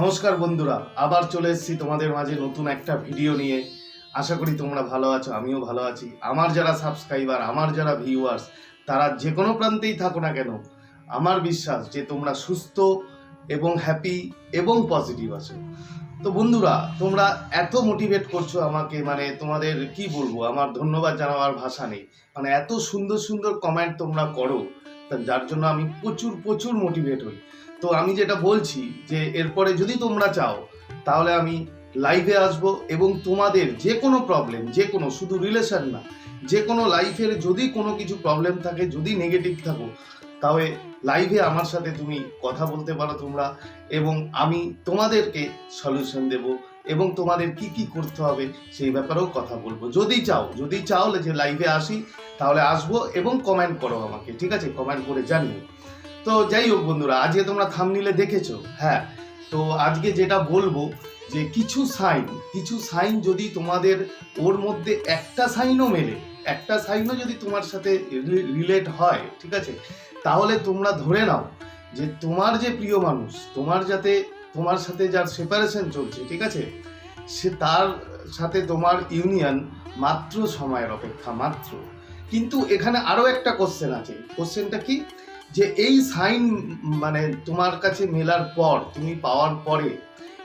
নমস্কার বন্ধুরা, আবার চলে এসেছি তোমাদের মাঝে নতুন একটা ভিডিও নিয়ে। আশা করি তোমরা ভালো আছো, আমিও ভালো আছি। আমার যারা সাবস্ক্রাইবার আমার যারা ভিউয়ার্স তারা যে কোনো প্রান্তেই থাকো না কেন, আমার বিশ্বাস যে তোমরা সুস্থ এবং হ্যাপি এবং পজিটিভ আছো। তো বন্ধুরা, তোমরা এত মোটিভেট করছ আমাকে মানে তোমাদের কি বলব, আমার ধন্যবাদ জানাবার ভাষা নেই। মানে এত সুন্দর সুন্দর কমেন্ট তোমরা করো যার জন্য আমি প্রচুর প্রচুর মোটিভেট হই। তো আমি যেটা বলছি যে, এরপরে যদি তোমরা চাও, তাহলে আমি লাইভে আসব এবং তোমাদের যে কোনো প্রবলেম যে কোনো, শুধু রিলেশন না, যে কোনো লাইফের যদি কোনো কিছু প্রবলেম থাকে, যদি নেগেটিভ থাকো, তাহলে লাইভে আমার সাথে তুমি কথা বলতে পারো তোমরা এবং আমি তোমাদেরকে সলিউশন দেব এবং তোমাদের কি কি করতে হবে, সেই ব্যাপারেও কথা বলব। যদি চাও যদি চাও যে লাইভে আসি তাহলে আসব এবং কমেন্ট করো আমাকে, ঠিক আছে? কমেন্ট করে জানিও। তো যাই হোক বন্ধুরা, আজকে তোমরা থামনিলে দেখেছ? হ্যাঁ তো আজকে যেটা বলব যে কিছু সাইন কিছু সাইন যদি তোমাদের ওর মধ্যে একটা সাইনও মেলে, একটা সাইনও যদি তোমার সাথে রিলেট হয়, ঠিক আছে? তাহলে তোমরা ধরে নাও যে তোমার যে প্রিয় মানুষ, তোমার যাতে, তোমার সাথে যার সেপারেশন চলছে, ঠিক আছে? সে তার সাথে তোমার ইউনিয়ন মাত্র সময়ের অপেক্ষা, মাত্র। কিন্তু এখানে আরও একটা কোশ্চেন আছে। কোশ্চেনটা কি? যে এই সাইন মানে তোমার কাছে মেলার পর, তুমি পাওয়ার পরে,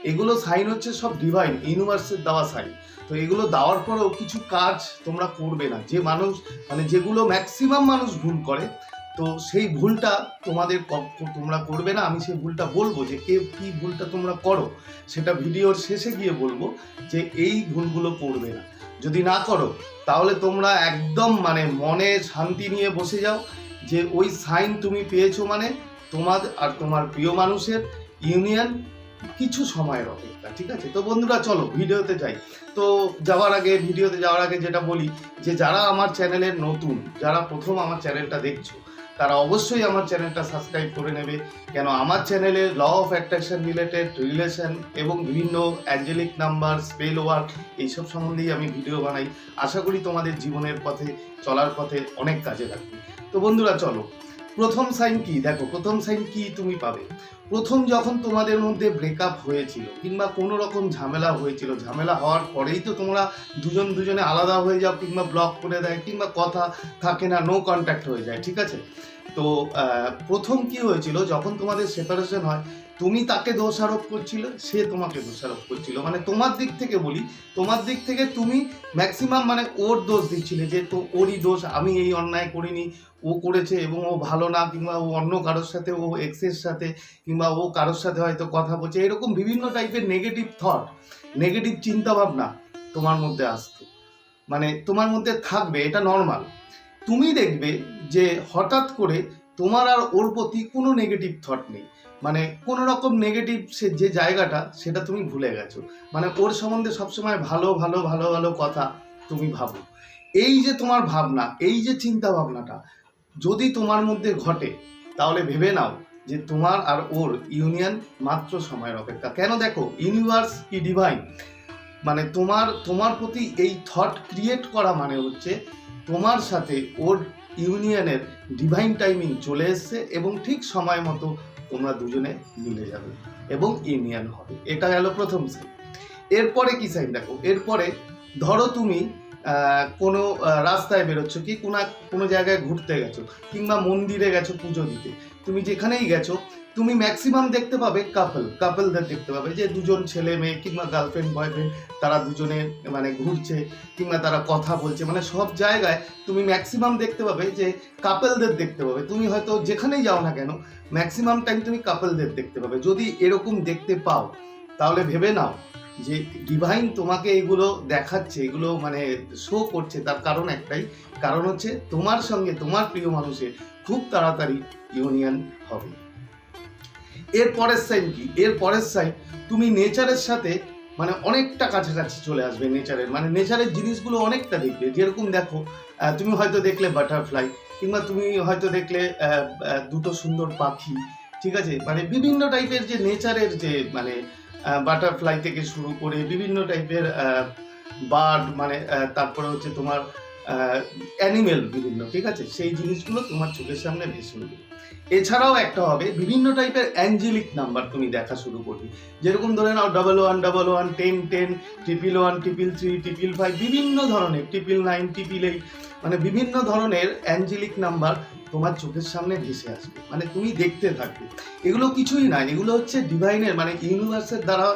এগুলো সাইন হচ্ছে সব ডিভাইন ইউনিভার্সের দেওয়া সাইন তো এগুলো দেওয়ার পরেও কিছু কাজ তোমরা করবে না। যে মানুষ মানে যেগুলো ম্যাক্সিমাম মানুষ ভুল করে তো সেই ভুলটা তোমাদের তোমরা করবে না, আমি সেই ভুলটা বলব যে কে কী ভুলটা তোমরা করো, সেটা ভিডিওর শেষে গিয়ে বলব যে এই ভুলগুলো করবে না। যদি না করো, তাহলে তোমরা একদম মানে মনে শান্তি নিয়ে বসে যাও যে ওই সাইন তুমি পেয়েছ মানে তোমার আর তোমার প্রিয় মানুষের ইউনিয়ন কিছু সময়ের অপেক্ষা, ঠিক আছে? তো বন্ধুরা, চলো ভিডিওতে যাই। তো যাওয়ার আগে, ভিডিওতে যাওয়ার আগে যেটা বলি যে যারা আমার চ্যানেলের নতুন, যারা প্রথম আমার চ্যানেলটা দেখছ তারা অবশ্যই আমার চ্যানেলটা সাবস্ক্রাইব করে নেবে। কেন আমার চ্যানেলে law of attraction related relation এবং বিভিন্ন অ্যাঞ্জেলিক নাম্বার স্পেল ওয়ার্ক এইসব সম্বন্ধেই আমি ভিডিও বানাই। আশা করি তোমাদের জীবনের পথে, চলার পথে অনেক কাজে লাগবে। তো বন্ধুরা, চলো। প্রথম সাইন কি? দেখো, প্রথম সাইন কি তুমি পাবে। প্রথম যখন তোমাদের মধ্যে ব্রেকআপ হয়েছিল, কিংবা কোনো রকম ঝামেলা হয়েছিল, ঝামেলা হওয়ার পরেই তো তোমরা দুজন দুজনে আলাদা হয়ে যাও, কিংবা ব্লক করে দেয়, কিংবা কথা থাকে না নো কন্ট্যাক্ট হয়ে যায়, ঠিক আছে? তো প্রথম কি হয়েছিল, যখন তোমাদের সেপারেশন হয়, তুমি তাকে দোষারোপ করছিল, সে তোমাকে দোষারোপ করছিল। মানে তোমার দিক থেকে বলি, তোমার দিক থেকে তুমি ম্যাক্সিমাম মানে ওর দোষ দিচ্ছিলে যে, তো ওরই দোষ, আমি এই অন্যায় করিনি, ও করেছে এবং ও ভালো না, কিংবা ও অন্য কারোর সাথে, ও এক্সের সাথে কিংবা ও কারোর সাথে হয়তো কথা বলছে, এরকম বিভিন্ন টাইপের নেগেটিভ থট নেগেটিভ চিন্তাভাবনা তোমার মধ্যে আসতো মানে তোমার মধ্যে থাকবে, এটা নর্মাল তুমি দেখবে যে হঠাৎ করে তোমার আর ওর প্রতি কোনো নেগেটিভ থট নেই। মানে কোনো রকম নেগেটিভ সে যে জায়গাটা, সেটা তুমি ভুলে গেছো। মানে ওর সম্বন্ধে সবসময় ভালো ভালো ভালো ভালো কথা তুমি ভাবো। এই যে তোমার ভাবনা, এই যে চিন্তা ভাবনাটা যদি তোমার মধ্যে ঘটে, তাহলে ভেবে নাও যে তোমার আর ওর ইউনিয়ন মাত্র সময়ের অপেক্ষা। কেন দেখো ইউনিভার্স কি ডিভাইন মানে তোমার তোমার প্রতি এই থট ক্রিয়েট করা মানে হচ্ছে তোমার সাথে ওর ইউনিয়নের ডিভাইন টাইমিং চলে এসছে এবং ঠিক সময় মতো তোমরা দুজনে মিলে যাবে এবং ইউনিয়ন হবে। এটা গেল প্রথম সাইন এরপরে কি সাইন দেখো? এরপরে ধরো তুমি কোনো রাস্তায় বেরোচ্ছ কি? কোনো কোনো জায়গায় ঘুরতে গেছো কিংবা মন্দিরে গেছো পুজো দিতে। তুমি যেখানেই গেছো, তুমি ম্যাক্সিমাম দেখতে পাবে কাপল কাপলদের দেখতে পাবে। যে দুজন ছেলে মেয়ে কিংবা গার্লফ্রেন্ড বয়ফ্রেন্ড তারা দুজনে মানে ঘুরছে কিংবা তারা কথা বলছে। মানে সব জায়গায় তুমি ম্যাক্সিমাম দেখতে পাবে যে কাপলদের দেখতে পাবে। তুমি হয়তো যেখানেই যাও না কেন ম্যাক্সিমাম টাইম তুমি কাপলদের দেখতে পাবে। যদি এরকম দেখতে পাও, তাহলে ভেবে নাও যে ডিভাইন তোমাকে এগুলো দেখাচ্ছে, এগুলো মানে শো করছে। তার কারণ একটাই, কারণ হচ্ছে তোমার সঙ্গে তোমার প্রিয় মানুষের খুব তাড়াতাড়ি ইউনিয়ন হবে। এর পরের সাইন কি? এর পরের সাইন তুমি নেচারের সাথে মানে অনেকটা কাছাকাছি চলে আসবে নেচারের। মানে নেচারের জিনিসগুলো অনেকটা দেখবে। যেরকম দেখো তুমি হয়তো দেখলে বাটারফ্লাই কিংবা তুমি হয়তো দেখলে দুটো সুন্দর পাখি, ঠিক আছে? মানে বিভিন্ন টাইপের যে নেচারের যে মানে বাটারফ্লাই থেকে শুরু করে বিভিন্ন টাইপের বার্ড মানে তারপরে হচ্ছে তোমার অ্যানিমেল বিভিন্ন, ঠিক আছে? সেই জিনিসগুলো তোমার চোখের সামনে ভেসে উঠবে। এছাড়াও একটা হবে, বিভিন্ন টাইপের অ্যাঞ্জেলিক নাম্বার তুমি দেখা শুরু করবে। যেরকম ধরে নাও double one double one ten ten triple one triple three triple five বিভিন্ন ধরনের ট্রিপিল নাইন ট্রিপিল এইট মানে বিভিন্ন ধরনের অ্যাঞ্জেলিক নাম্বার তোমার চোখের সামনে ভেসে আসবে। মানে তুমি দেখতে থাকবে। এগুলো কিছুই নয়, এগুলো হচ্ছে ডিভাইনের মানে ইউনিভার্সের দ্বারা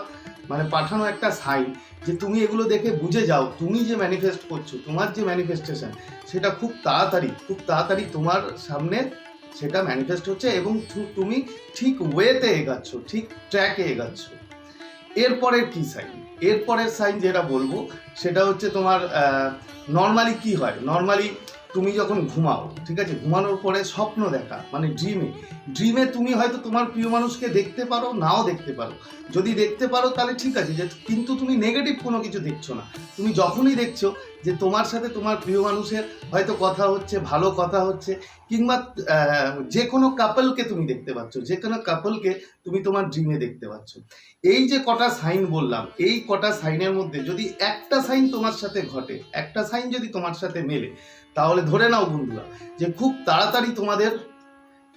মানে পাঠানো একটা সাইন যে তুমি এগুলো দেখে বুঝে যাও, তুমি যে ম্যানিফেস্ট করছ, তোমার যে ম্যানিফেস্টেশন সেটা খুব তাড়াতাড়ি খুব তাড়াতাড়ি তোমার সামনে সেটা ম্যানিফেস্ট হচ্ছে এবং তুমি ঠিক ওয়েতে এগাচ্ছ, ঠিক ট্র্যাকে এগাচ্ছ। এরপরের কি সাইন এরপরের সাইন যেটা বলব, সেটা হচ্ছে তোমার নর্মালি কি হয়? নর্মালি তুমি যখন ঘুমাও, ঠিক আছে? ঘুমানোর পরে স্বপ্ন দেখা মানে ড্রিমে ড্রিমে তুমি হয়তো তোমার প্রিয় মানুষকে দেখতে পারো, নাও দেখতে পারো। যদি দেখতে পারো, তাহলে ঠিক আছে, যে কিন্তু তুমি নেগেটিভ কোনো কিছু দেখছ না। তুমি যখনই দেখছ যে তোমার সাথে তোমার প্রিয় মানুষের হয়তো কথা হচ্ছে, ভালো কথা হচ্ছে, কিংবা যে কোনো কাপলকে তুমি দেখতে পাচ্ছ, যে কোনো কাপলকে তুমি তোমার ড্রিমে দেখতে পাচ্ছ। এই যে কটা সাইন বললাম, এই কটা সাইনের মধ্যে যদি একটা সাইন তোমার সাথে ঘটে, একটা সাইন যদি তোমার সাথে মেলে তাহলে ধরে নাও বন্ধুরা যে খুব তাড়াতাড়ি তোমাদের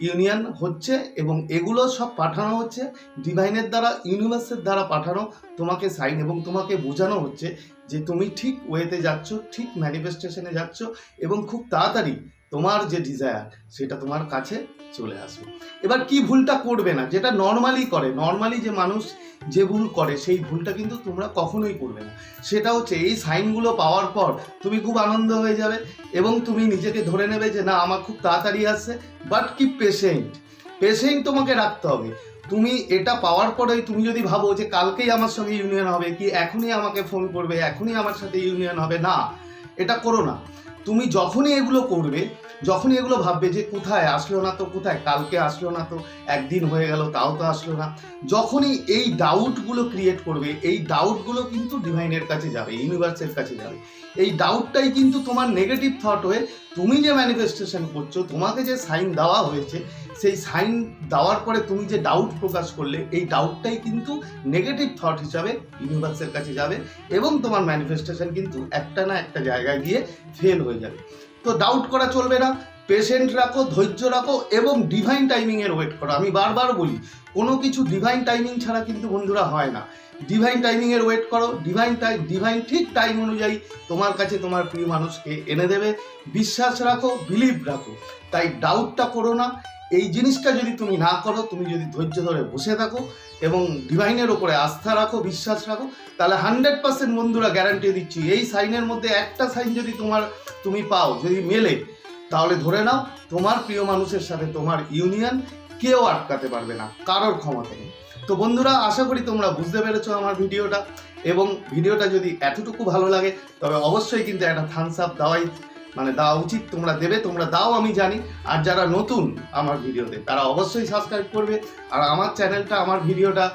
ইউনিয়ন হচ্ছে এবং এগুলো সব পাঠানো হচ্ছে, ডিভাইনের দ্বারা, ইউনিভার্সের দ্বারা পাঠানো, তোমাকে সাইন এবং তোমাকে বোঝানো হচ্ছে যে তুমি ঠিক ওয়েতে যাচ্ছ, ঠিক ম্যানিফেস্টেশনে যাচ্ছ এবং খুব তাড়াতাড়ি তোমার যে ডিজায়ার সেটা তোমার কাছে চলে আসবে। এবার কি ভুলটা করবে না? যেটা নর্মালি করে নর্মালি যে মানুষ যে ভুল করে, সেই ভুলটা কিন্তু তোমরা কখনোই করবে না। সেটা হচ্ছে এই সাইনগুলো পাওয়ার পর তুমি খুব আনন্দ হয়ে যাবে এবং তুমি নিজেকে ধরে নেবে যে, না, আমার খুব তাড়াতাড়ি আসছে। বাট কি পেশেন্ট পেশেন্ট তোমাকে রাখতে হবে। তুমি এটা পাওয়ার পরেই তুমি যদি ভাবো যে, কালকেই আমার সঙ্গে ইউনিয়ন হবে, কি এখনই আমাকে ফোন করবে, এখনই আমার সাথে ইউনিয়ন হবে? না, এটা করো না। তুমি যখনই এগুলো করবে, যখনই এগুলো ভাববে যে কোথায় আসলো না তো, কোথায় কালকে আসলো না তো, একদিন হয়ে গেল, তাও তো আসলো না, যখনই এই ডাউটগুলো ক্রিয়েট করবে, এই ডাউটগুলো কিন্তু ডিভাইনের কাছে যাবে ইউনিভার্সের কাছে যাবে। এই ডাউটটাই কিন্তু তোমার নেগেটিভ থট হয়ে তুমি যে ম্যানিফেস্টেশন করছ, তোমাকে যে সাইন দেওয়া হয়েছে সেই সাইন দেওয়ার পরে তুমি যে ডাউট প্রকাশ করলে, এই ডাউটটাই কিন্তু নেগেটিভ থট হিসাবে ইউনিভার্সের কাছে যাবে এবং তোমার ম্যানিফেস্টেশন কিন্তু একটা না একটা জায়গায় গিয়ে ফেল হয়ে যাবে। তো ডাউট করা চলবে না পেশেন্ট রাখো, ধৈর্য রাখো এবং ডিভাইন টাইমিংয়ের ওয়েট করো। আমি বারবার বলি, কোনো কিছু ডিভাইন টাইমিং ছাড়া কিন্তু বন্ধুরা হয় না। ডিভাইন টাইমিংয়ের ওয়েট করো। ডিভাইন টাইম ডিভাইন ঠিক টাইম অনুযায়ী তোমার কাছে তোমার প্রিয় মানুষকে এনে দেবে। বিশ্বাস রাখো বিলিভ রাখো। তাই ডাউটটা করো না। এই জিনিসটা যদি তুমি না করো, তুমি যদি ধৈর্য ধরে বসে থাকো এবং ডিভাইনের ওপরে আস্থা রাখো, বিশ্বাস রাখো, তাহলে হান্ড্রেড পার্সেন্ট বন্ধুরা গ্যারান্টি দিচ্ছি, এই সাইনের মধ্যে একটা সাইন যদি তোমার, তুমি পাও, যদি মেলে, তাহলে ধরে নাও, তোমার প্রিয় মানুষের সাথে তোমার ইউনিয়ন কেউ আটকাতে পারবে না, কারোর ক্ষমতা নেই। তো বন্ধুরা, আশা করি তোমরা বুঝতে পেরেছ আমার ভিডিওটা। এবং ভিডিওটা যদি এতটুকু ভালো লাগে, তবে অবশ্যই কিন্তু একটা থামস আপ দেওয়াই মানে দেওয়া উচিত। তোমরা দেবে, তোমরা দাও, আমি জানি। আর যারা নতুন আমার ভিডিওতে, তারা অবশ্যই সাবস্ক্রাইব করবে। আর আমার চ্যানেলটা আমার ভিডিওটা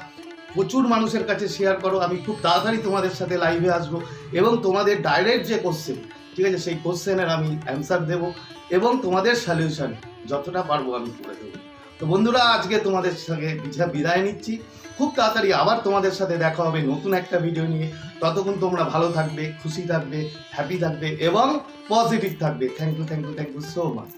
প্রচুর মানুষের কাছে শেয়ার করো। আমি খুব তাড়াতাড়ি তোমাদের সাথে লাইভে আসব। এবং তোমাদের ডাইরেক্ট যে কোশ্চেন ঠিক আছে? সেই কোশ্চেনের আমি অ্যান্সার দেব। এবং তোমাদের সলিউশন যতটা পারব আমি করে দেবো। তো বন্ধুরা, আজকে তোমাদের সঙ্গে বিদায় নিচ্ছি। খুব তাড়াতাড়ি আবার তোমাদের সাথে দেখা হবে নতুন একটা ভিডিও নিয়ে। ততক্ষণ তোমরা ভালো থাকবে, খুশি থাকবে হ্যাপি থাকবে এবং পজিটিভ থাকবে। Thank you thank you thank you so much